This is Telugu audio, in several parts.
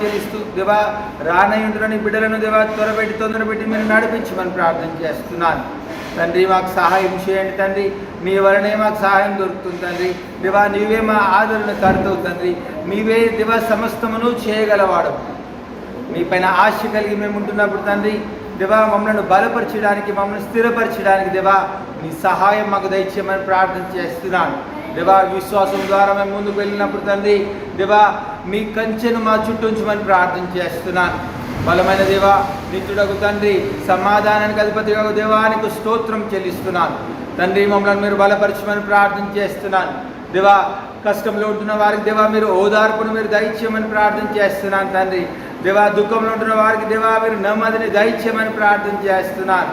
చెల్లిస్తూ దేవా రానయ్యుంటున్న బిడ్డలను దేవా త్వరపెట్టి తొందర పెట్టి మీరు నడిపించమని ప్రార్థన చేస్తున్నాను. తండ్రి మాకు సహాయం చేయండి తండ్రి. మీ వలనే మాకు సహాయం దొరుకుతుంది తండ్రి. దివా నీవే మా ఆదరణ కర్తవు తండ్రి. మీవే దేవా సమస్తమును చేయగలవాడు. మీ పైన ఆశ కలిగి మేము ఉంటున్నప్పుడు తండ్రి దేవా మమ్మల్ని బలపరచడానికి మమ్మల్ని స్థిరపరచడానికి దేవా మీ సహాయం మాకు దయచేయమని ప్రార్థన చేస్తున్నాను. దేవా విశ్వాసం ద్వారా మేము ముందుకు వెళ్ళినప్పుడు తండ్రి దేవా మీ కంచెను మా చుట్టూ ఉంచమని ప్రార్థన చేస్తున్నాను. బలమైన దేవా నిత్యుడకు తండ్రి సమాధానానికి అధిపతిగా దేవానికి స్తోత్రం చెల్లిస్తున్నాను. తండ్రి మమ్మల్ని మీరు బలపరచమని ప్రార్థన చేస్తున్నాను. దేవా కష్టంలో ఉంటున్న వారికి దేవా మీరు ఓదార్పును మీరు దయచేయమని ప్రార్థన చేస్తున్నాను తండ్రి. దేవా దుఃఖంలో ఉంటున్న వారికి దేవా మీరు నెమ్మదిని దయచేయమని ప్రార్థన చేస్తున్నాను.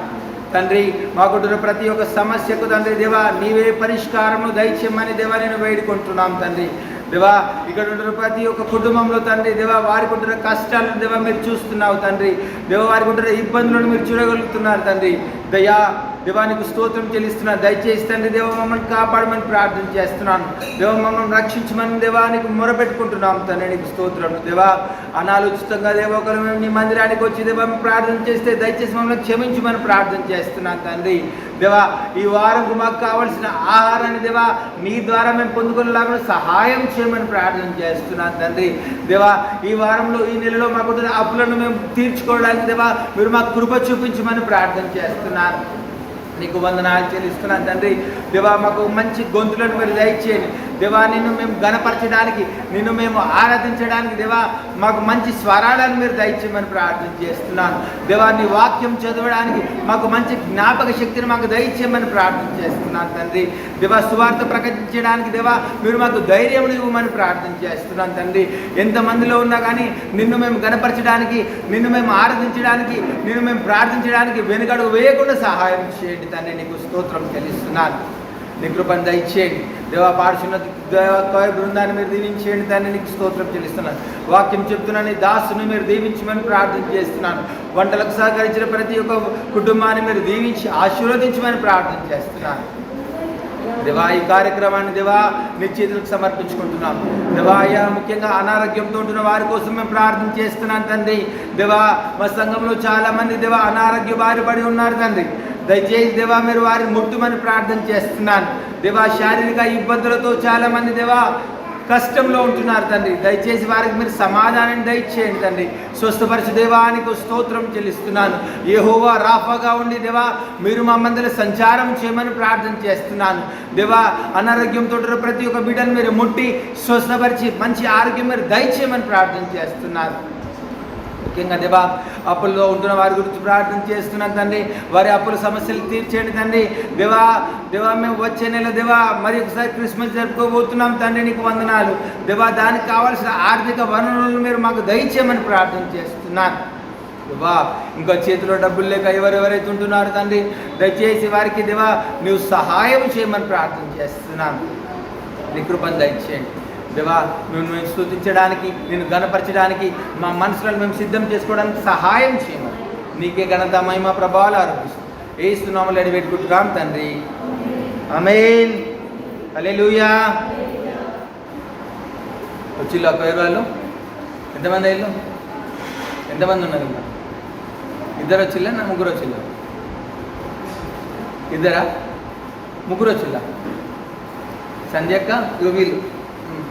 తండ్రి మాకుంటున్న ప్రతి ఒక్క సమస్యకు తండ్రి దేవా నీవే పరిష్కారము దయచేయమని దేవా నేను వేడుకుంటున్నాం తండ్రి. దేవా ఇక్కడ ఉంటున్న ప్రతి ఒక్క కుటుంబంలో తండ్రి దేవా వారికి ఉంటున్న కష్టాలను దేవా మీరు చూస్తున్నావు తండ్రి. దేవ వారికి ఉంటున్న ఇబ్బందులను మీరు చూడగలుగుతున్నారు తండ్రి. దయా దేవానికి స్తోత్రం చెల్లిస్తున్నాను దయచేసి తండ్రి దేవ మమ్మల్ని కాపాడమని ప్రార్థన చేస్తున్నాను. దేవ మమ్మల్ని రక్షించమని దేవానికి మొరపెట్టుకుంటున్నాం. తండ్రి నీకు స్తోత్రం. దేవా అనాలోచితంగా దేవ ఒకరు మేము నీ మందిరానికి వచ్చి దేవ ప్రార్థన చేస్తే దయచేసి మమ్మల్ని క్షమించమని ప్రార్థన చేస్తున్నాను తండ్రి. దేవా ఈ వారంకు మాకు కావలసిన ఆహారాన్ని దేవా నీ ద్వారా మేము పొందుకునేలాగా సహాయం చేయమని ప్రార్థన చేస్తున్నాను తండ్రి. దేవా ఈ వారంలో ఈ నెలలో మాకు అప్పులను మేము తీర్చుకోవడానికి దేవా మీరు మాకు కృప చూపించమని ప్రార్థన చేస్తున్నాను. నీకు వందనాలు చెల్లిస్తున్నాను తండ్రి. దేవా మాకు మంచి గొంతులను మీరు దయచేయండి. దేవా నిన్ను మేము గణపరచడానికి నిన్ను మేము ఆరాధించడానికి దేవా మాకు మంచి స్వరాలను మీరు దయచేయమని ప్రార్థన చేస్తున్నాను. దేవా నీ వాక్యం చదవడానికి మాకు మంచి జ్ఞాపక శక్తిని మాకు దయచేయమని ప్రార్థన చేస్తున్నాను తండ్రి. దేవా సువార్త ప్రకటించడానికి దేవా మీరు మాకు ధైర్యం ఇవ్వమని ప్రార్థన చేస్తున్నాను తండ్రి. ఎంతమందిలో ఉన్నా కానీ నిన్ను మేము గణపరచడానికి నిన్ను మేము ఆరాధించడానికి నిన్ను మేము ప్రార్థించడానికి వెనుకడుగు వేయకుండా సహాయం చేయండి తండ్రి. నీకు స్తోత్రం చెల్లిస్తున్నాను. నీ కృపను దయచేయండి. దేవా పాడుచున్న దేవ బృందాన్ని మీరు దీవించేయండి. దాన్ని నీకు స్తోత్రం చెల్లిస్తున్నాను. వాక్యం చెప్తున్నాను దాసుని మీరు దీవించమని ప్రార్థన చేస్తున్నాను. వంటలకు సహకరించిన ప్రతి ఒక్క కుటుంబాన్ని మీరు దీవించి ఆశీర్వదించమని ప్రార్థన చేస్తున్నాను. దేవా ఈ కార్యక్రమాన్ని దేవా నీ చేతులకు సమర్పించుకుంటున్నాం దేవాయ ముఖ్యంగా అనారోగ్యంతో ఉంటున్న వారి కోసం మేము ప్రార్థన చేస్తున్నాను తండ్రి. దేవా మా సంఘంలో చాలా మంది దేవా అనారోగ్య బారి పడి ఉన్నారు తండ్రి. దయచేసి దేవా మీరు వారిని ముట్టుమని ప్రార్థన చేస్తున్నాను. దేవా శారీరక ఇబ్బందులతో చాలా మంది దేవా కష్టంలో ఉంటున్నారు తండ్రి. దయచేసి వారికి మీరు సమాధానం దయచేయండి తండ్రి. స్వస్థపరచు దేవానికి స్తోత్రం చెల్లిస్తున్నాను. ఏహోవా రాఫాగా ఉండి దేవా మీరు మా మందిలో సంచారం చేయమని ప్రార్థన చేస్తున్నాను. దేవా అనారోగ్యంతో ప్రతి ఒక్క బిడ్డను మీరు ముట్టి స్వస్థపరిచి మంచి ఆరోగ్యం మీరు దయచేయమని ప్రార్థన చేస్తున్నారు ముఖ్యంగా దేవా అప్పుల్లో ఉంటున్న వారి గురించి ప్రార్థన చేస్తున్నాను తండ్రి. వారి అప్పుల సమస్యలు తీర్చేయండి తండ్రి. దేవా దేవా మేము వచ్చే నెల దేవా మరి ఒకసారి క్రిస్మస్ జరుపుకోబోతున్నాం తండ్రి నీకు వందనాలు. దేవా దానికి కావాల్సిన ఆర్థిక వనరులను మీరు మాకు దయచేయమని ప్రార్థన చేస్తున్నాను దేవా ఇంకా చేతిలో డబ్బులు లేక ఎవరెవరైతే ఉంటున్నారు తండ్రి దయచేసి వారికి దేవా నువ్వు సహాయం చేయమని ప్రార్థన చేస్తున్నాను నీ కృపను దయచేయండి. దేవా మేము మేము స్థుతించడానికి నేను గణపరచడానికి మా మనసులను మేము సిద్ధం చేసుకోవడానికి సహాయం చేయమని. నీకే ఘనత మహిమ ప్రభావాలు ఆరోపిస్తాం ఏ సునామలు అడిపెట్టుకుంటున్నాం తండ్రి. అమేన్ హల్లెలూయా. వచ్చిల్లు ఒక పేరు వాళ్ళు ఎంతమంది అయ్యారు ఎంతమంది ఉన్నారు? ఇంకా ఇద్దరు వచ్చిల్లా నా ముగ్గురు వచ్చిల్లా? ఇద్దరా? ముగ్గురు వచ్చిల్లా? సంధ్య అక్క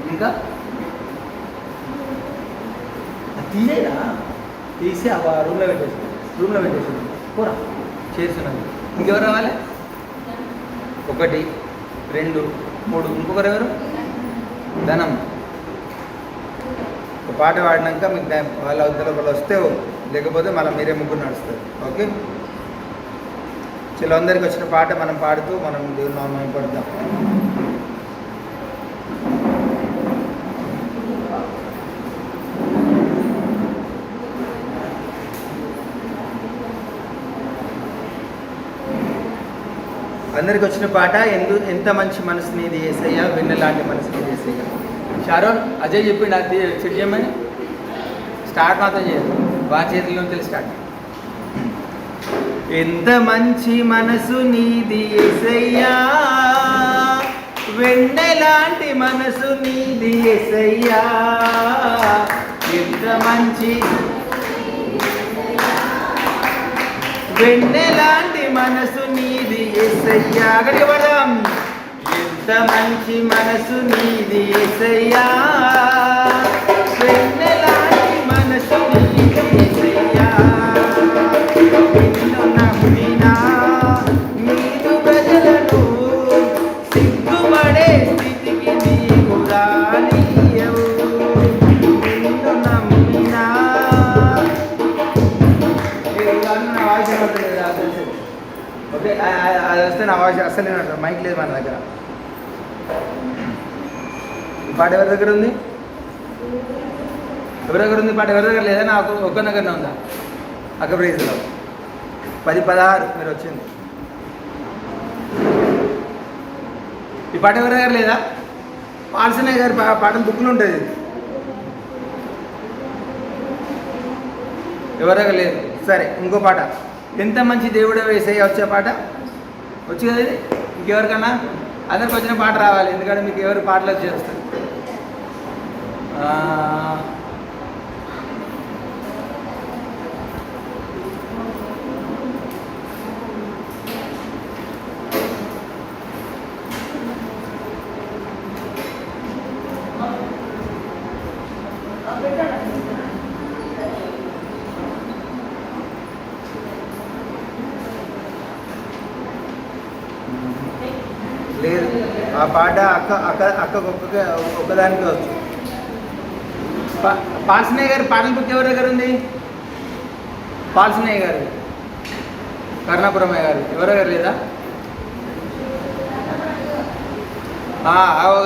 ఇంకా అది తీసేయరా తీసి ఆ రూమ్లో పెట్టేసి రూమ్లో పెట్టేసి కూర చేస్తున్నాను ఇంకెవరు రావాలి ఒకటి రెండు మూడు ఇంకొకరు ఎవరు ధనం ఒక పాట పాడినాక మీకు టైం వాళ్ళ అవతల ఒకళ్ళు వస్తే లేకపోతే మళ్ళీ మీరే ముగ్గురు నడుస్తారు ఓకే చిల్లందరికి వచ్చిన పాట మనం పాడుతూ మనం దేవుని నామం పడదాం అందరికి వచ్చిన పాట ఎందు ఎంత మంచి మనసు నీది ఏసయ్యా వెన్నెలాంటి మనసు నీది ఏసయ్యా. షారోన్ అజయ్ చెప్పిండు అది చెట్ చేయమని. స్టార్ట్ మాత్రం చేయాలి బాగా చేతిలో తెలిసి స్టార్ట్ ఎంత మంచి మనసు నీది ఏసయ్యా వెన్నెలాంటి మనసు నీది ఏసయ్యా. ఎంత మంచి వెన్నెలాంటి మనసు నీ ఏసయ్యా అక్కడికి పడదాం ఎంత మంచి మనసు నీది ఏసయ్యా. నేను అవాజ్ అసలు వినపడదు మైక్ లేదు మన దగ్గర. పాట ఎవరి దగ్గర ఉంది? ఎవరి దగ్గర ఉంది పాట? ఎవరి దగ్గర లేదా? నాకు ఒక్క దగ్గరనే ఉందా? అక్క ప్రైజ్లో. పది పదహారు మీరు వచ్చింది. ఈ పాట ఎవరి దగ్గర లేదా? పాల్సనయ్య గారి పా- పాటలు బుక్లు ఉంటుంది ఎవరి దగ్గర లేదు. సరే ఇంకో పాట. ఎంత మంచి దేవుడు వేసే వచ్చే పాట? వచ్చి కదా ఇది ఇంకెవరికన్నా అందరికి వచ్చిన పాట రావాలి ఎందుకంటే మీకు ఎవరు పాటలు వచ్చేస్తారు ఆ, లేదు ఆ పాట అక్క అక్క అక్కకు ఒక్క ఒక్కదానికి వచ్చు పాల్సినయ్య పాల్సనయ్య గారి పాటల బుక్ ఎవరి దగ్గర ఉంది? పాల్సినయ్య గారు. కర్ణాపురమయ్య గారు. ఎవరి దగ్గర లేదా?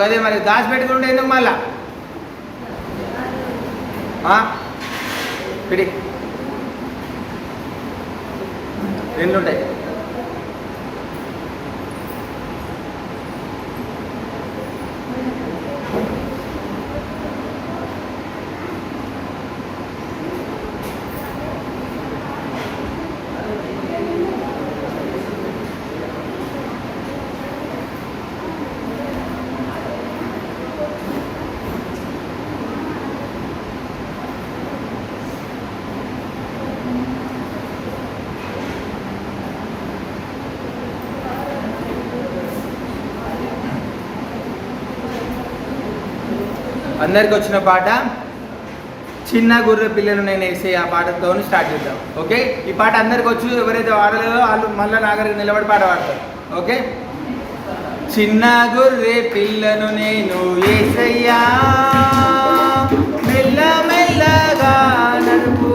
అదే మరి దాచి పెట్టుకుంటే ఎందుకు మళ్ళా? పిడి. రెండు ఉంటాయి అందరికి వచ్చిన పాట. చిన్న గొర్రె పిల్లలు నేను వేసే ఆ పాటతో స్టార్ట్ చేద్దాం. ఓకే? ఈ పాట అందరికి వచ్చి. ఎవరైతే వాడలేదో వాళ్ళు మళ్ళీ నాగరికి నిలబడి పాట పాడతారు. ఓకే? చిన్న గుర్రె పిల్లను నేను ఏసయ్యా మెల్ల మెల్లగా నడుపు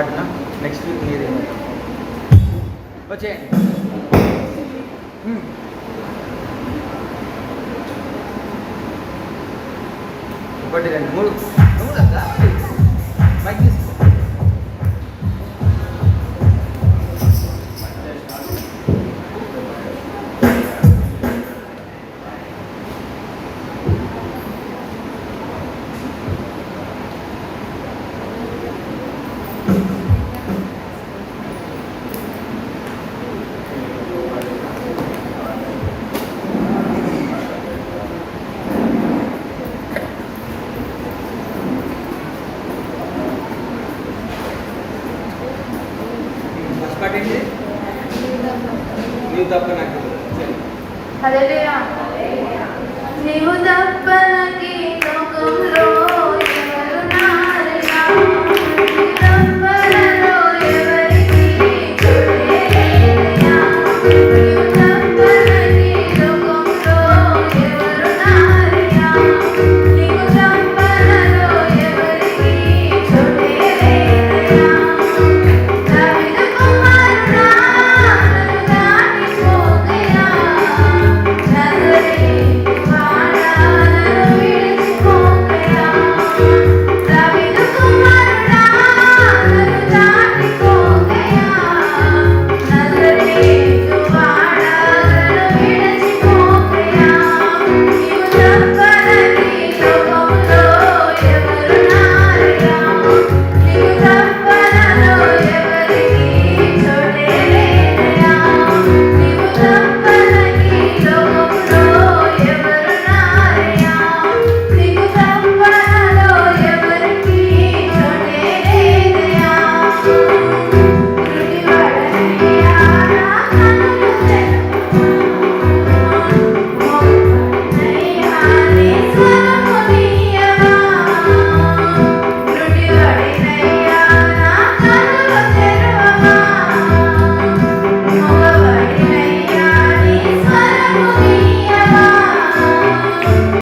వాటిన నెక్స్ట్ వీక్ మీరు వచ్చేయండి ఒకటి రెండు మూడు మూడు